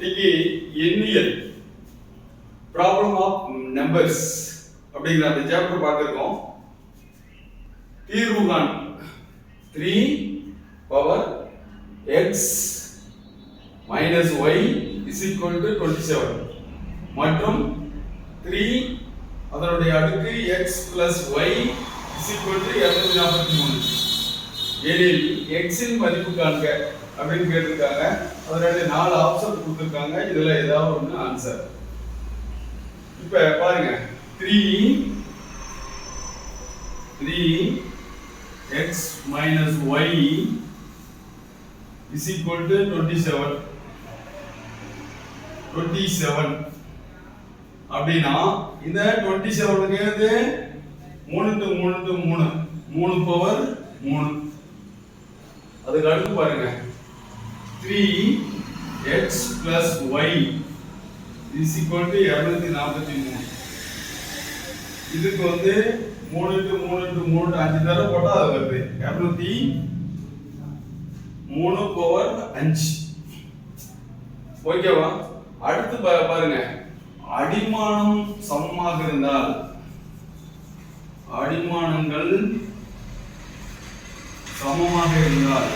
இன்னைக்கு எண்ணியல். Problem of numbers அப்படிங்கிற அந்த சாப்டர் பார்த்துருக்கோம். தீர்வு காண். Three power X minus Y is equal to twenty seven மற்றும் த்ரீ அதனுடைய அடுக்கு X plus Y is equal to இரநூத்தி நாற்பத்தி மூணு எனில் எக்ஸின் மதிப்பு காண்க. அப்படின்னு கேட்டிருக்காங்க. அதனுடைய நாலு ஆப்ஷன் கொடுத்துருக்காங்க. இதில் ஏதாவது ஒன்று ஆன்சர் இப்போ பாருங்க. Three three X minus Y is equal to twenty seven twenty seven அப்படின்னா இந்த டுவெண்ட்டி செவனுக்கு மூணு டு மூணு டு மூணு. மூணு பவர் மூணு. அதுக்கு அடுத்து பாருங்க. Three X plus Y is equal to இரநூத்தி நாற்பத்தி மூணு. இதுக்கு வந்து மூணு டு மூணு டு மூணு அஞ்சு தடவை போட்டா அது வருது. இரநூத்தி மூணு பவர் அஞ்சு ஓகேவா? அடுத்து பா- பாருங்க. அடிமானம் சமமாக இருந்தால் அடிமானங்கள் சமமாக இருந்தால்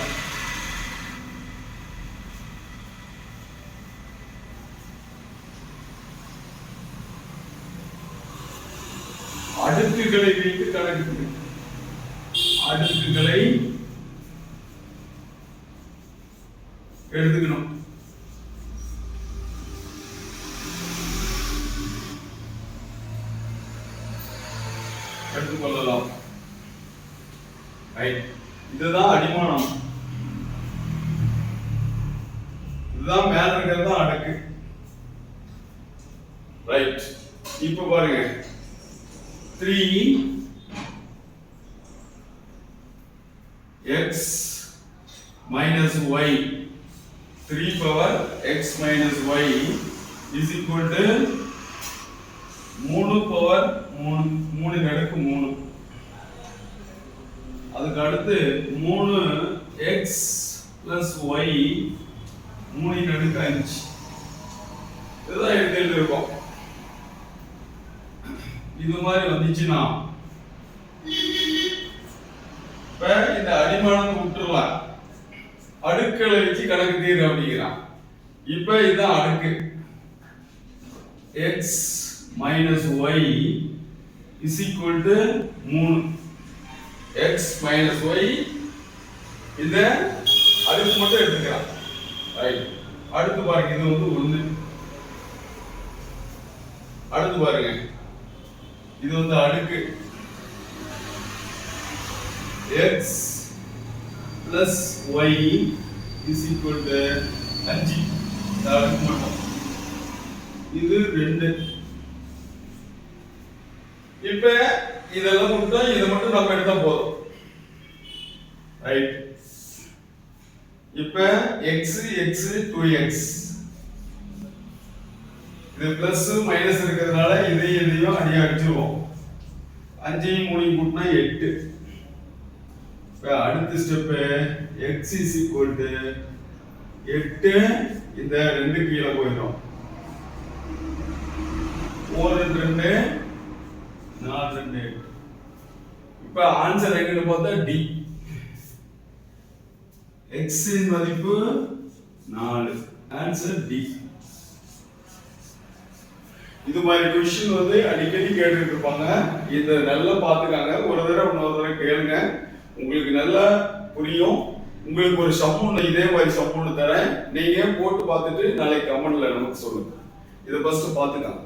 அடுக்குகளை வைத்து கணக்கு அடுக்குகளை எடுத்துக்கணும் எடுத்துக்கொள்ளலாம் ரைட் இதுதான் அடிமானம். இதுதான் மேல இருக்கிறது தான் அடுக்கு. ரைட் இப்போ பாருங்க. Three X minus Y three power X minus Y is equal to மூணு பவர் மூணு மூணு அடுக்கு மூணு. அதுக்கு அடுத்து மூணு எக்ஸ் plus ஒய் மூணின் அடுக்கு அஞ்சு. இதுதான் எடுத்துட்டு இருக்கோம். இது மாதிரி வந்துச்சுன்னா இப்ப இந்த அடிமானத்தை விட்டுறலாம் அடுக்களை வச்சு கணக்கு தீர் அப்படிங்கிறான் இப்ப இதுதான் அடுக்கு. X minus Y is equal to மூணு. எக்ஸ் மைனஸ் ஒய் இந்த அடுக்கு மட்டும் எடுத்துக்கிறான். ரைட் அடுத்து பாருங்க இது வந்து ஒன்று அடுத்து பாருங்க. இது வந்து அடுக்கு. X plus Y is equal to அஞ்சு. இந்த அடுக்கு மட்டும். இது ரெண்டு. இப்ப இதெல்லாம் மட்டும் இதை மட்டும் நம்ம எடுத்தா போதும். ரைட் இப்ப எக்ஸ் எக்ஸ் டூ எக்ஸ் இது பிளஸ் மைனஸ் இருக்கிறதுனால இதையும் இதையும் அடியா அடிச்சிருவோம். அஞ்சையும் மூணையும் கூட்டினா எட்டு. இப்போ அடுத்த step X is equal to எட்டு இந்த ரெண்டு கீழே போயிடும். ஒரு ரெண்டு ரெண்டு நாலு ரெண்டு எட்டு. இப்போ ஆன்சர் எங்கன்னு பார்த்தா டி எக்ஸின் மதிப்பு நாலு. ஆன்சர் டி இது மாதிரி கொஸ்டின் வந்து அடிக்கடி கேட்டுட்டு இருப்பாங்க இதை நல்லா பார்த்துக்காங்க. ஒரு தடவை இன்னொரு தடவை கேளுங்க. உங்களுக்கு நல்லா புரியும். உங்களுக்கு ஒரு சம்மூன் இதே மாதிரி சம்மூன் தரேன். நீங்க போட்டு பார்த்துட்டு நாளைக்கு கமெண்ட்ல நமக்கு சொல்லுங்க. இதை ஃபர்ஸ்ட் பார்த்துக்காங்க